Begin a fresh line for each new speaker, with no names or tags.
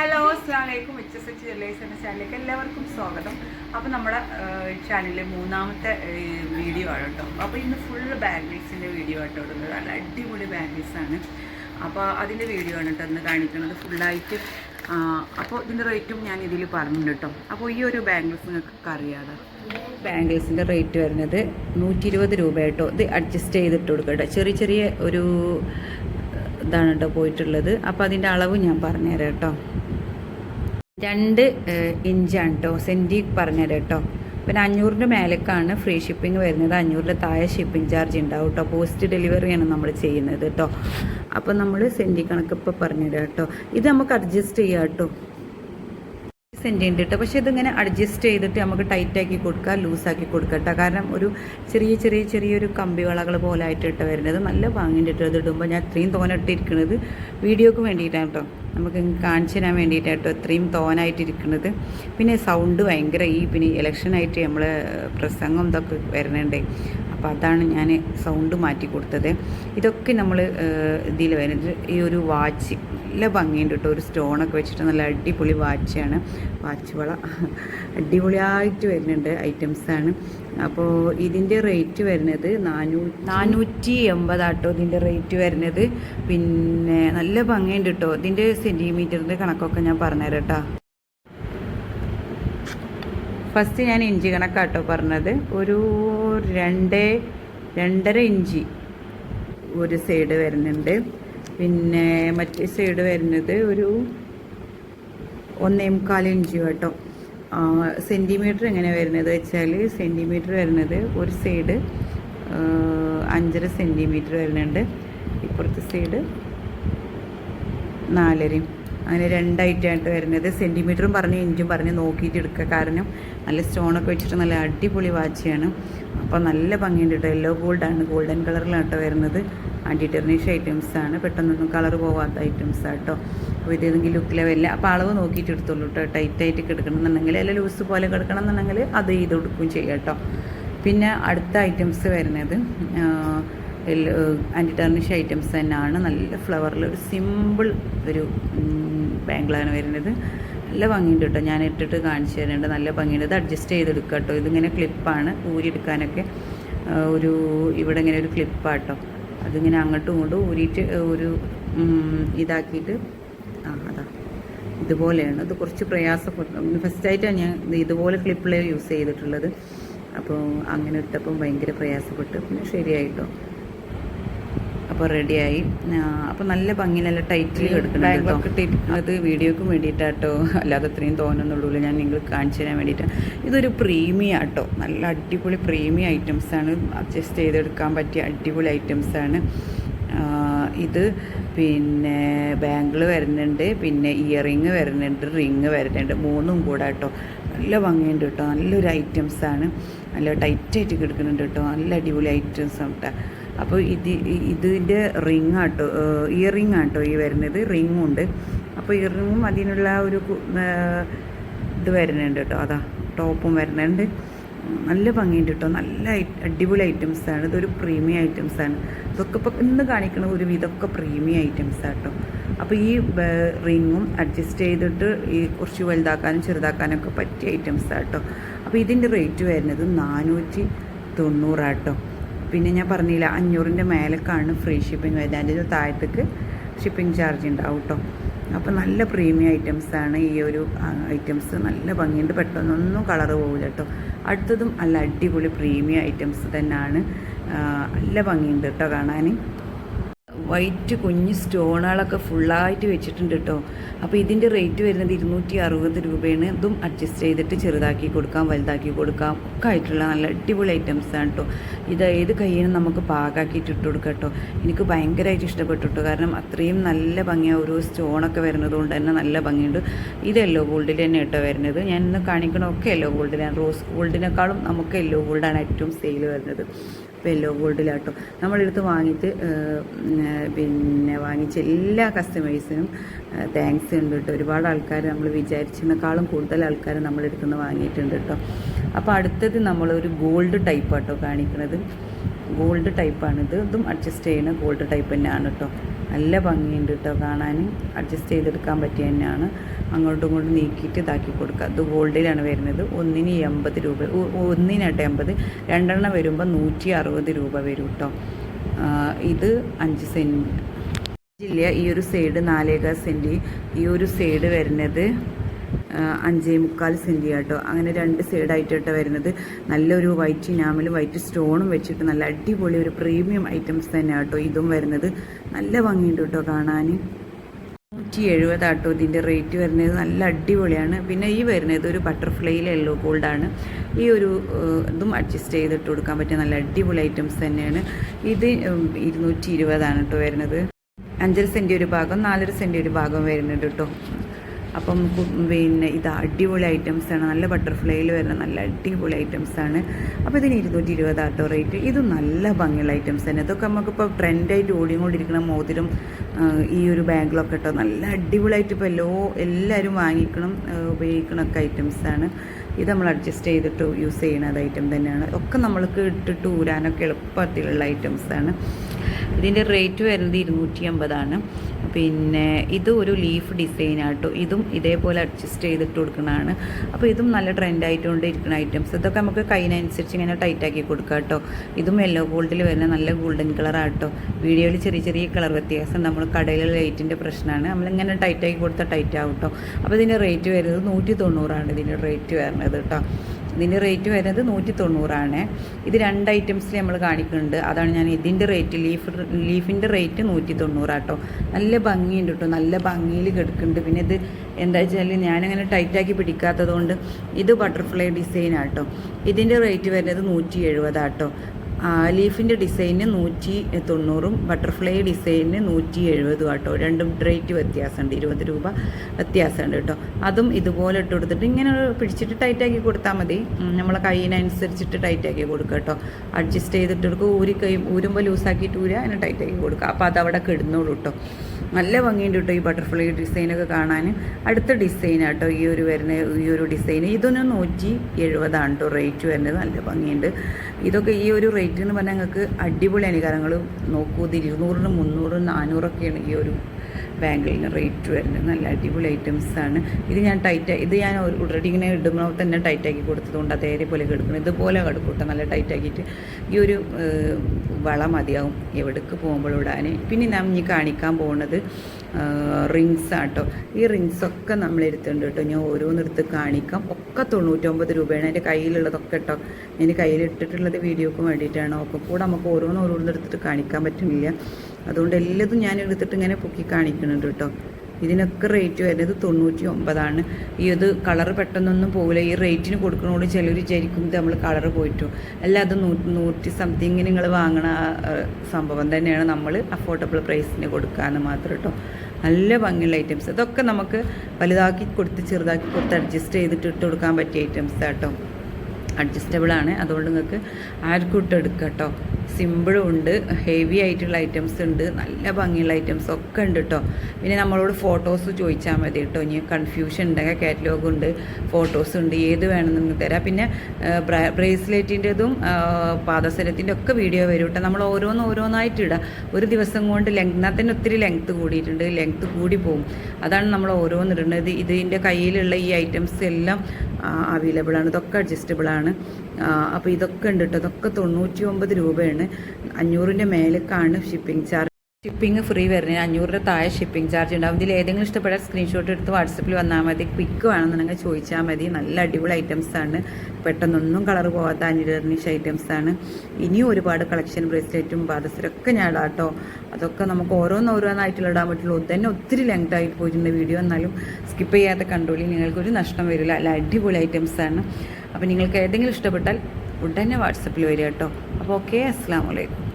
Hello അസ്സാം വലൈക്കും H S H Jewellers എന്ന ചാനലിലേക്ക് എല്ലാവർക്കും സ്വാഗതം. അപ്പോൾ നമ്മുടെ ചാനലിലെ മൂന്നാമത്തെ വീഡിയോ ആണ് കേട്ടോ. അപ്പോൾ ഇന്ന് ഫുൾ ബാംഗിൾസിന്റെ വീഡിയോ ആട്ടോ ഇടുന്നത്. നല്ല അടിപൊളി ബാംഗിൾസ് ആണ്. അപ്പോൾ അതിന്റെ വീഡിയോ ആണ് കേട്ടോ ഇന്ന് കാണിക്കുന്നത് ഫുള്ളായിട്ട് അപ്പോൾ ഇതിന്റെ റേറ്റും ഞാൻ ഇതിൽ പറഞ്ഞിട്ടുണ്ട് കേട്ടോ. അപ്പോൾ ഈ ഒരു ബാംഗിൾസ് നിങ്ങൾക്ക് അറിയാതെ ബാംഗിൾസിന്റെ റേറ്റ് വരുന്നത് നൂറ്റി ഇരുപത് രൂപ കേട്ടോ. ഇത് അഡ്ജസ്റ്റ് ചെയ്തിട്ട് കൊടുക്കുക കേട്ടോ. ചെറിയ ചെറിയ ഒരു ഇതാണ് കേട്ടോ പോയിട്ടുള്ളത്. അപ്പോൾ അതിന്റെ അളവ് ഞാൻ പറഞ്ഞുതരാം കേട്ടോ. രണ്ട് ഇഞ്ചാണ് കേട്ടോ സെന്റി പറഞ്ഞുതരാം കേട്ടോ പിന്നെ അഞ്ഞൂറിന്റെ മേലേക്കാണ് ഫ്രീ ഷിപ്പിംഗ് വരുന്നത്. അഞ്ഞൂറിന്റെ താഴെ ഷിപ്പിംഗ് ചാർജ് ഉണ്ടാവും കേട്ടോ പോസ്റ്റ് ഡെലിവറിയാണ് നമ്മൾ ചെയ്യുന്നത് കേട്ടോ അപ്പോൾ നമ്മൾ സെന്റി കണക്ക് ഇപ്പോൾ പറഞ്ഞുതരാം കേട്ടോ ഇത് നമുക്ക് അഡ്ജസ്റ്റ് ചെയ്യാം കേട്ടോ സെന്റി ഉണ്ട് കേട്ടോ പക്ഷേ ഇതിങ്ങനെ അഡ്ജസ്റ്റ് ചെയ്തിട്ട് നമുക്ക് ടൈറ്റാക്കി കൊടുക്കുക ലൂസാക്കി കൊടുക്കുക കേട്ടോ കാരണം ഒരു ചെറിയ ചെറിയ ചെറിയൊരു കമ്പി വളകൾ പോലെ ആയിട്ട് ഇട്ട് വരുന്നത് നല്ല ഭംഗിന്റെ കേട്ടോ ഇടുമ്പോൾ ഞാൻ ഇത്രയും തോന ഇട്ടിരിക്കുന്നത് വീഡിയോക്ക് വേണ്ടിയിട്ടാണ് കേട്ടോ നമുക്ക് കാണിച്ചു തരാൻ വേണ്ടിയിട്ടാണ് കേട്ടോ ഇത്രയും തോനായിട്ടിരിക്കുന്നത് പിന്നെ സൗണ്ട് ഭയങ്കര ഈ പിന്നെ ഇലക്ഷനായിട്ട് നമ്മൾ പ്രസംഗം ഇതൊക്കെ വരുന്നുണ്ട് അപ്പോൾ അതാണ് ഞാൻ സൗണ്ട് മാറ്റി കൊടുത്തത്. ഇതൊക്കെ നമ്മൾ ഇതിൽ വരുന്നത് ഈ ഒരു വാച്ച് നല്ല ഭംഗിയുണ്ട് കേട്ടോ ഒരു സ്റ്റോണൊക്കെ വെച്ചിട്ട് നല്ല അടിപൊളി വാച്ചാണ് വാച്ച് വള അടിപൊളിയായിട്ട് വരുന്നുണ്ട് ഐറ്റംസാണ്. അപ്പോൾ ഇതിന്റെ റേറ്റ് വരുന്നത് നാനൂ നാനൂറ്റി എൺപതാട്ടോ ഇതിന്റെ റേറ്റ് വരുന്നത്. പിന്നെ നല്ല ഭംഗിയുണ്ട് കേട്ടോ ഇതിന്റെ സെന്റിമീറ്ററിന്റെ കണക്കൊക്കെ ഞാൻ പറഞ്ഞുതരാം കേട്ടോ ഫസ്റ്റ് ഞാൻ ഇഞ്ചി കണക്കാട്ടോ പറഞ്ഞത്. ഒരു രണ്ട് രണ്ടര ഇഞ്ചി ഒരു സൈഡ് വരുന്നുണ്ട്. പിന്നെ മറ്റേ സൈഡ് വരുന്നത് ഒരു ഒന്നേ മുക്കാൽ ഇഞ്ച് കേട്ടോ സെന്റിമീറ്റർ എങ്ങനെ വരുന്നത് വെച്ചാൽ സെന്റിമീറ്റർ വരുന്നത് ഒരു സൈഡ് അഞ്ചര സെന്റിമീറ്റർ വരുന്നുണ്ട്. ഇപ്പുറത്തെ സൈഡ് നാലരയും അങ്ങനെ രണ്ടായിട്ടായിട്ട് വരുന്നത്. സെന്റിമീറ്ററും പറഞ്ഞ് ഇഞ്ചും പറഞ്ഞ് നോക്കിയിട്ട് എടുക്കുക. കാരണം നല്ല സ്റ്റോണൊക്കെ വെച്ചിട്ട് നല്ല അടിപൊളി വാച്ചാണ് അപ്പോൾ നല്ല ഭംഗിയുണ്ട് കേട്ടോ യെല്ലോ ഗോൾഡാണ് ഗോൾഡൻ കളറിലാണ് കേട്ടോ വരുന്നത്. ആന്റി ടെർണിഷ് ഐറ്റംസ് ആണ്. പെട്ടെന്നൊന്നും കളർ പോവാത്ത ഐറ്റംസ് ആട്ടോ അപ്പോൾ ഇതേതെങ്കിലും ലുക്ക് ലുക്കിലെ വരില്ല അപ്പോൾ അളവ് നോക്കിയിട്ട് എടുത്തോളൂ കേട്ടോ ടൈറ്റായിട്ട് കിടക്കണമെന്നുണ്ടെങ്കിൽ അല്ല ലൂസ് പോലെ കിടക്കണം എന്നുണ്ടെങ്കിൽ അത് ചെയ്ത് കൊടുക്കുകയും ചെയ്യാം കേട്ടോ പിന്നെ അടുത്ത ഐറ്റംസ് വരുന്നത് ആന്റി ടർണിഷ് ഐറ്റംസ് തന്നെയാണ്. നല്ല ഫ്ലവറിൽ ഒരു സിമ്പിൾ ഒരു ബാംഗിളാണ് വരുന്നത്. നല്ല ഭംഗിയുണ്ട് കേട്ടോ ഞാൻ ഇട്ടിട്ട് കാണിച്ചു തരുന്നുണ്ട്. നല്ല ഭംഗിയുണ്ട്. ഇത് അഡ്ജസ്റ്റ് ചെയ്തെടുക്കുക കേട്ടോ ഇതിങ്ങനെ ക്ലിപ്പാണ് ഊരിയെടുക്കാനൊക്കെ എടുക്കാനൊക്കെ ഒരു ഇവിടെ ഇങ്ങനെ ഒരു ക്ലിപ്പാട്ടോ അതിങ്ങനെ അങ്ങോട്ടും ഇങ്ങോട്ടും ഊരിയിട്ട് ഒരു ഇതാക്കിയിട്ട് ആ അതാ. ഇതുപോലെയാണ്. ഇത് കുറച്ച് പ്രയാസപ്പെട്ടു ഫസ്റ്റായിട്ടാണ് ഞാൻ ഇത് ഇതുപോലെ ക്ലിപ്പിൽ യൂസ് ചെയ്തിട്ടുള്ളത്. അപ്പോൾ അങ്ങനെ ഇട്ടപ്പം ഭയങ്കര പ്രയാസപ്പെട്ട്. പിന്നെ ശരിയായിട്ടോ. അപ്പോൾ റെഡിയായി അപ്പോൾ നല്ല ഭംഗി നല്ല ടൈറ്റിൽ എടുക്കണം അത് വീഡിയോക്ക് വേണ്ടിയിട്ടാട്ടോ. അല്ലാതെ അത്രയും തോന്നുന്നുള്ളൂ ഞാൻ നിങ്ങൾ കാണിച്ചു തരാൻ വേണ്ടിയിട്ട്. ഇതൊരു പ്രീമിയം ആട്ടോ. നല്ല അടിപൊളി പ്രീമിയം ഐറ്റംസാണ് അഡ്ജസ്റ്റ് ചെയ്തെടുക്കാൻ പറ്റിയ അടിപൊളി ഐറ്റംസാണ് ഇത് പിന്നെ ബാങ്കിൾ വരുന്നുണ്ട്. പിന്നെ ഇയറിങ് വരുന്നുണ്ട്. റിങ് വരുന്നുണ്ട്. മൂന്നും കൂടെ കേട്ടോ നല്ല ഭംഗിയുണ്ട് കേട്ടോ നല്ലൊരു ഐറ്റംസാണ് നല്ല ടൈറ്റായിട്ട് കിടക്കുന്നുണ്ട് കേട്ടോ നല്ല അടിപൊളി ഐറ്റംസ് ആണ് കേട്ടോ അപ്പോൾ ഇത് ഇതിന്റെ റിങ് ആട്ടോ ഇയർ റിംഗ് ആട്ടോ ഈ വരുന്നത്. റിങ്ങും ഉണ്ട് അപ്പോൾ ഇയറിങ്ങും അതിനുള്ള ഒരു ഇത് വരുന്നുണ്ട് കേട്ടോ അതാ ടോപ്പും വരുന്നുണ്ട്. നല്ല ഭംഗിയുണ്ട് കേട്ടോ നല്ല അടിപൊളി ഐറ്റംസാണ് ഇതൊരു പ്രീമിയം ഐറ്റംസാണ് ഇതൊക്കെ ഇപ്പോൾ ഇന്ന് കാണിക്കുന്ന ഒരു ഇതൊക്കെ പ്രീമിയം ഐറ്റംസ് കേട്ടോ അപ്പോൾ ഈ റിങ്ങും അഡ്ജസ്റ്റ് ചെയ്തിട്ട് ഈ കുറച്ച് വലുതാക്കാനും ചെറുതാക്കാനൊക്കെ പറ്റിയ ഐറ്റംസ് കേട്ടോ അപ്പോൾ ഇതിന്റെ റേറ്റ് വരുന്നത് നാനൂറ്റി തൊണ്ണൂറാട്ടോ പിന്നെ ഞാൻ പറഞ്ഞില്ല അഞ്ഞൂറിന്റെ മേലേക്കാണ് ഫ്രീ ഷിപ്പിംഗ് വരുന്നത്. അതിന്റെ താഴത്തേക്ക് ഷിപ്പിംഗ് ചാർജ് ഉണ്ടാവും കേട്ടോ അപ്പോൾ നല്ല പ്രീമിയം ഐറ്റംസാണ് ഈ ഒരു ഐറ്റംസ് നല്ല ഭംഗിയുണ്ട്. പെട്ടെന്നൊന്നും കളർ പോകില്ല കേട്ടോ അടുത്തതും നല്ല അടിപൊളി പ്രീമിയം ഐറ്റംസ് തന്നെയാണ്. നല്ല ഭംഗിയുണ്ട് കേട്ടോ കാണാൻ വൈറ്റ് കുഞ്ഞ് സ്റ്റോണുകളൊക്കെ ഫുള്ളായിട്ട് വെച്ചിട്ടുണ്ട് കേട്ടോ. അപ്പോൾ ഇതിന്റെ റേറ്റ് വരുന്നത് ഇരുന്നൂറ്റി അറുപത് രൂപയാണ്. ഇതും അഡ്ജസ്റ്റ് ചെയ്തിട്ട് ചെറുതാക്കി കൊടുക്കാം വലുതാക്കി കൊടുക്കാം. ഒക്കെ ആയിട്ടുള്ള നല്ല അടിപൊളി ഐറ്റംസ് ആണ് കേട്ടോ. ഇത് ഏത് കയ്യിനും നമുക്ക് പാകാക്കിയിട്ട് ഇട്ട് കൊടുക്കാം കേട്ടോ. എനിക്ക് ഭയങ്കരമായിട്ട് ഇഷ്ടപ്പെട്ടു കേട്ടോ. കാരണം അത്രയും നല്ല ഭംഗിയാണ് ഓരോ സ്റ്റോണൊക്കെ വരുന്നത് കൊണ്ട് തന്നെ നല്ല ഭംഗിയുണ്ട്. ഇത് യെല്ലോ ഗോൾഡിൽ തന്നെ കേട്ടോ വരുന്നത്. ഞാൻ ഇന്ന് കാണിക്കണമൊക്കെ യെല്ലോ ഗോൾഡിലാണ് റോസ് ഗോൾഡിനേക്കാളും നമുക്ക് യെല്ലോ ഗോൾഡാണ് ഏറ്റവും സെയിൽ വരുന്നത്. യെല്ലോ ഗോൾഡിലാട്ടോ നമ്മളെടുത്ത് വാങ്ങിയിട്ട് പിന്നെ വാങ്ങിച്ച എല്ലാ കസ്റ്റമേഴ്സിനും താങ്ക്സ് ഉണ്ട് കേട്ടോ ഒരുപാട് ആൾക്കാർ നമ്മൾ വിചാരിച്ചതിനേക്കാളും കൂടുതൽ ആൾക്കാർ നമ്മളെടുത്ത് നിന്ന് വാങ്ങിയിട്ടുണ്ട് കേട്ടോ അപ്പോൾ അടുത്തത് നമ്മളൊരു ഗോൾഡ് ടൈപ്പ് ആട്ടോ കാണിക്കുന്നത് ഗോൾഡ് ടൈപ്പാണിത് ഇതും അഡ്ജസ്റ്റ് ചെയ്യുന്ന ഗോൾഡ് ടൈപ്പ് തന്നെയാണ് കേട്ടോ നല്ല ഭംഗിയുണ്ട് കേട്ടോ കാണാൻ. അഡ്ജസ്റ്റ് ചെയ്തെടുക്കാൻ പറ്റിയ തന്നെയാണ്. അങ്ങോട്ടും ഇങ്ങോട്ടും നീക്കിയിട്ട് ഇതാക്കി കൊടുക്കുക. അത് ഗോൾഡിലാണ് വരുന്നത്. ഒന്നിന് എൺപത് രൂപ. ഒ- ഒന്നിനായിട്ട് എൺപത്. രണ്ടെണ്ണം വരുമ്പോൾ നൂറ്റി അറുപത് രൂപ വരും കേട്ടോ ഇത് അഞ്ച് സെന്റ് ഇല്ല ഈ ഒരു സൈഡ് നാലേകാൽ സെന്റ് ഈ ഒരു സൈഡ് വരുന്നത് അഞ്ചേ മുക്കാൽ സെന്റി കേട്ടോ. അങ്ങനെ രണ്ട് സൈഡായിട്ട് കേട്ടോ വരുന്നത്. നല്ലൊരു വൈറ്റ് ഇനാമലും വൈറ്റ് സ്റ്റോണും വെച്ചിട്ട് നല്ല അടിപൊളി ഒരു പ്രീമിയം ഐറ്റംസ് തന്നെ കേട്ടോ ഇതും വരുന്നത്. നല്ല ഭംഗിയുണ്ട് കേട്ടോ കാണാൻ. നൂറ്റി എഴുപതാട്ടോ ഇതിന്റെ റേറ്റ് വരുന്നത്. നല്ല അടിപൊളിയാണ്. പിന്നെ ഈ വരുന്നത് ഒരു ബട്ടർഫ്ലൈയിൽ യെല്ലോ ഗോൾഡാണ് ഈ ഒരു ഇതും അഡ്ജസ്റ്റ് ചെയ്തിട്ട് കൊടുക്കാൻ പറ്റിയ നല്ല അടിപൊളി ഐറ്റംസ് തന്നെയാണ്. ഇത് ഇരുന്നൂറ്റി ഇരുപതാണ് കേട്ടോ വരുന്നത്. അഞ്ചര സെന്റി ഒരു ഭാഗം നാലര സെന്റി ഒരു ഭാഗം വരുന്നുണ്ട് കേട്ടോ. അപ്പം പിന്നെ ഇത് അടിപൊളി ഐറ്റംസാണ്. നല്ല ബട്ടർഫ്ലൈയിൽ വരുന്ന നല്ല അടിപൊളി ഐറ്റംസ് ആണ് അപ്പോൾ ഇതിന് ഇരുന്നൂറ്റി ഇരുപത് ആട്ടോ റേറ്റ് ഇത് നല്ല ഭംഗിയുള്ള ഐറ്റംസ് തന്നെ. ഇതൊക്കെ നമുക്കിപ്പോൾ ട്രെൻഡായിട്ട് ഓടിക്കൊണ്ടിരിക്കുന്ന മോതിരം ഈ ഒരു ബാഗിലൊക്കെ കേട്ടോ നല്ല അടിപൊളിയായിട്ട് ഇപ്പോൾ എല്ലോ എല്ലാവരും വാങ്ങിക്കണം ഉപയോഗിക്കണം ഉപയോഗിക്കണമൊക്കെ ഐറ്റംസ് ആണ്. ഇത് നമ്മൾ അഡ്ജസ്റ്റ് ചെയ്തിട്ട് യൂസ് ചെയ്യുന്നത് ഐറ്റം തന്നെയാണ്. ഒക്കെ നമ്മൾക്ക് ഇട്ടിട്ട് ഊരാനൊക്കെ എളുപ്പത്തിലുള്ള ഐറ്റംസ് ആണ്. ഇതിന്റെ റേറ്റ് വരുന്നത് ഇരുന്നൂറ്റി അമ്പതാണ് പിന്നെ ഇത് ഒരു ലീഫ് ഡിസൈൻ ആട്ടോ. ഇതും ഇതേപോലെ അഡ്ജസ്റ്റ് ചെയ്തിട്ട് കൊടുക്കുന്നതാണ് അപ്പോൾ ഇതും നല്ല ട്രെൻഡായിട്ടുകൊണ്ട് ഇരിക്കുന്ന ഐറ്റംസ് ഇതൊക്കെ നമുക്ക് കൈനനുസരിച്ച് ഇങ്ങനെ ടൈറ്റാക്കി കൊടുക്കാം കേട്ടോ. ഇതും യെല്ലോ ഗോൾഡിൽ വരുന്ന നല്ല ഗോൾഡൻ കളറാട്ടോ വീഡിയോയിൽ ചെറിയ ചെറിയ കളർ വ്യത്യാസം. നമ്മൾ കടയിലെ ലൈറ്റിന്റെ പ്രശ്നമാണ് നമ്മളിങ്ങനെ ടൈറ്റാക്കി കൊടുത്താൽ ടൈറ്റ് കേട്ടോ. അപ്പോൾ ഇതിന്റെ റേറ്റ് വരുന്നത് നൂറ്റി തൊണ്ണൂറാണ് ഇതിന്റെ റേറ്റ് വരുന്നത് കേട്ടോ. ഇതിന്റെ റേറ്റ് വരുന്നത് നൂറ്റി തൊണ്ണൂറാണ് ഇത് രണ്ട് ഐറ്റംസിൽ നമ്മൾ കാണിക്കുന്നുണ്ട്. അതാണ് ഞാൻ ഇതിന്റെ റേറ്റ് ലീഫ് ലീഫിന്റെ റേറ്റ് നൂറ്റി തൊണ്ണൂറാട്ടോ നല്ല ഭംഗിയുണ്ട് കേട്ടോ നല്ല ഭംഗിയിൽ കിടക്കുന്നുണ്ട്. പിന്നെ ഇത് എന്താ വെച്ചാൽ ഞാനങ്ങനെ ടൈറ്റാക്കി പിടിക്കാത്തത് കൊണ്ട് ഇത് ബട്ടർഫ്ലൈ ഡിസൈൻ ആട്ടോ. ഇതിന്റെ റേറ്റ് വരുന്നത് നൂറ്റി എഴുപതാട്ടോ ലീഫിന്റെ ഡിസൈന് നൂറ്റി തൊണ്ണൂറും ബട്ടർഫ്ലൈ ഡിസൈനിന് നൂറ്റി എഴുപതും കേട്ടോ രണ്ടും റേറ്റ് വ്യത്യാസമുണ്ട്. ഇരുപത് രൂപ വ്യത്യാസമുണ്ട് കേട്ടോ. അതും ഇതുപോലെ ഇട്ട് കൊടുത്തിട്ട് ഇങ്ങനെ പിടിച്ചിട്ട് ടൈറ്റാക്കി കൊടുത്താൽ മതി. നമ്മളെ കൈയിനനുസരിച്ചിട്ട് ടൈറ്റാക്കി കൊടുക്കുക കേട്ടോ. അഡ്ജസ്റ്റ് ചെയ്തിട്ട് കൊടുക്കുക ഊരി കൈ ഊരുമ്പോൾ ലൂസാക്കിയിട്ട് ഊരുക അതിനെ ടൈറ്റാക്കി കൊടുക്കുക. അപ്പോൾ അതവിടെ കിടന്നോളൂ കേട്ടോ. നല്ല ഭംഗിയുണ്ട് കേട്ടോ ഈ ബട്ടർഫ്ലൈ ഡിസൈനൊക്കെ കാണാൻ. അടുത്ത ഡിസൈൻ കേട്ടോ ഈ ഒരു വരുന്ന ഈ ഒരു ഡിസൈൻ ഇതൊന്ന് നൂറ്റി എഴുപതാണ് കേട്ടോ റേറ്റ് വരുന്നത്. നല്ല ഭംഗിയുണ്ട്. ഇതൊക്കെ ഈ ഒരു റേറ്റ് എന്ന് പറഞ്ഞാൽ ഞങ്ങൾക്ക് അടിപൊളിയാണ് കാരണം നിങ്ങൾ നോക്കൂ. ഇത് ഇരുന്നൂറിന് മുന്നൂറ് നാനൂറൊക്കെയാണ് ഈ ഒരു ബാങ്കിളിന് റേറ്റ് വരുന്നത്. നല്ല അടിപൊളി ഐറ്റംസ് ആണ്. ഇത് ഞാൻ ടൈറ്റ് ഇത് ഞാൻ ഓൾറെഡി ഇങ്ങനെ ഇടുമ്പോൾ തന്നെ ടൈറ്റാക്കി കൊടുത്തതുകൊണ്ട് അതേപോലെ കിടക്കണം ഇതുപോലെ കിടക്കൂട്ടെ നല്ല ടൈറ്റാക്കിയിട്ട് ഈ ഒരു വള മതിയാവും എവിടേക്ക് പോകുമ്പോൾ ഇടാൻ പിന്നെ നാം ഇനി കാണിക്കാൻ പോകുന്നത് റിങ്സ് ആട്ടോ. ഈ റിങ്സ് ഒക്കെ നമ്മൾ എടുത്തുണ്ട് കേട്ടോ. ഞാൻ ഓരോന്നെടുത്ത് കാണിക്കാം. ഒക്കെ തൊണ്ണൂറ്റൊമ്പത് രൂപയാണ് എന്റെ കയ്യിലുള്ളതൊക്കെ കേട്ടോ. ഞാൻ കയ്യിലിട്ടിട്ടുള്ളത് വീഡിയോക്ക് വേണ്ടിയിട്ടാണ്. ഒക്കെ കൂടെ നമുക്ക് ഓരോന്ന് ഓരോന്നെടുത്തിട്ട് കാണിക്കാൻ പറ്റുന്നില്ല. അതുകൊണ്ട് എല്ലാതും ഞാൻ എടുത്തിട്ട് ഇങ്ങനെ പൊക്കി കാണിക്കുന്നുണ്ട് കേട്ടോ. ഇതിനൊക്കെ റേറ്റ് വരുന്നത് തൊണ്ണൂറ്റി ഒമ്പതാണ് ഈ ഇത് കളർ പെട്ടെന്നൊന്നും പോകില്ല ഈ റേറ്റിന് കൊടുക്കണോട് ചിലർ വിചാരിക്കും ഇത് നമ്മൾ കളർ പോയിട്ടു. അല്ല അത് നൂറ്റി നൂറ്റി സംതിങ് നിങ്ങൾ വാങ്ങണ സംഭവം തന്നെയാണ് നമ്മൾ അഫോർഡബിൾ പ്രൈസിന് കൊടുക്കാമെന്ന് മാത്രം കേട്ടോ നല്ല ഭംഗിയുള്ള ഐറ്റംസ് ഇതൊക്കെ നമുക്ക് വലുതാക്കി കൊടുത്ത് ചെറുതാക്കി കൊടുത്ത് അഡ്ജസ്റ്റ് ചെയ്തിട്ട് ഇട്ട് കൊടുക്കാൻ പറ്റിയ ഐറ്റംസ് കേട്ടോ അഡ്ജസ്റ്റബിൾ ആണ്. അതുകൊണ്ട് നിങ്ങൾക്ക് ആർക്കും ഇട്ട് എടുക്കാം കേട്ടോ. സിമ്പിളും ഉണ്ട്. ഹെവി ആയിട്ടുള്ള ഐറ്റംസ് ഉണ്ട്. നല്ല ഭംഗിയുള്ള ഐറ്റംസ് ഒക്കെ ഉണ്ട് കേട്ടോ. പിന്നെ നമ്മളോട് ഫോട്ടോസ് ചോദിച്ചാൽ മതി കേട്ടോ. ഇനി കൺഫ്യൂഷൻ ഉണ്ടെങ്കിൽ കാറ്റലോഗ് ഉണ്ട്. ഫോട്ടോസ് ഉണ്ട്. ഏത് വേണമെന്ന് തരാം. പിന്നെ ബ്രേസ്ലെറ്റിന്റെതും പാദസരത്തിന്റെ ഒക്കെ വീഡിയോ വരും കേട്ടോ. നമ്മൾ ഓരോന്ന് ഓരോന്നായിട്ട് ഇടാം. ഒരു ദിവസം കൊണ്ട് ലെങ്ത് തന്നെ ഒത്തിരി ലെങ്ത്ത് കൂടിയിട്ടുണ്ട്. ലെങ്ത്ത് കൂടി പോകും. അതാണ് നമ്മൾ ഓരോന്നിടുന്നത് ഇതിന്റെ കയ്യിലുള്ള ഈ ഐറ്റംസ് എല്ലാം അവൈലബിൾ ആണ്. ഇതൊക്കെ അഡ്ജസ്റ്റബിൾ ആണ് അപ്പോൾ ഇതൊക്കെ ഉണ്ട് കേട്ടോ ഇതൊക്കെ തൊണ്ണൂറ്റി ഒമ്പത് രൂപയാണ്. അഞ്ഞൂറിന്റെ മേലേക്കാണ് ഷിപ്പിംഗ് ചാർജ് ഷിപ്പിംഗ് ഫ്രീ വരുന്നതിന് അഞ്ഞൂറിന്റെ താഴെ ഷിപ്പിംഗ് ചാർജ് ഉണ്ടാവും. ഇതിൽ ഏതെങ്കിലും ഇഷ്ടപ്പെട്ട സ്ക്രീൻഷോട്ട് എടുത്ത് വാട്സപ്പിൽ വന്നാൽ മതി. ക്വിക്ക് വേണമെന്നുണ്ടെങ്കിൽ ചോദിച്ചാൽ മതി. നല്ല അടിപൊളി ഐറ്റംസ് ആണ്. പെട്ടെന്നൊന്നും കളർ പോകാത്ത അനിർണിഷ് ഐറ്റംസ് ആണ്. ഇനിയും ഒരുപാട് കളക്ഷൻ ബ്രേസ്ലെറ്റും പാദസരൊക്കെ ഞാൻ ഇടാം കേട്ടോ അതൊക്കെ നമുക്ക് ഓരോന്ന് ഓരോന്നായിട്ടുള്ള ഇടാൻ പറ്റുള്ളൂ. തന്നെ ഒത്തിരി ലെങ്ത് ആയി പോയിട്ടുണ്ട് വീഡിയോ എന്നാലും സ്കിപ്പ് ചെയ്യാത്ത കണ്ടോളി. നിങ്ങൾക്കൊരു നഷ്ടം വരില്ല. അല്ല അടിപൊളി ഐറ്റംസ് ആണ്. അപ്പോൾ നിങ്ങൾക്ക് ഏതെങ്കിലും ഇഷ്ടപ്പെട്ടാൽ ഉടനെ വാട്സപ്പിൽ വരിക കേട്ടോ അപ്പോൾ ഓക്കെ അസ്സാം വലൈക്കും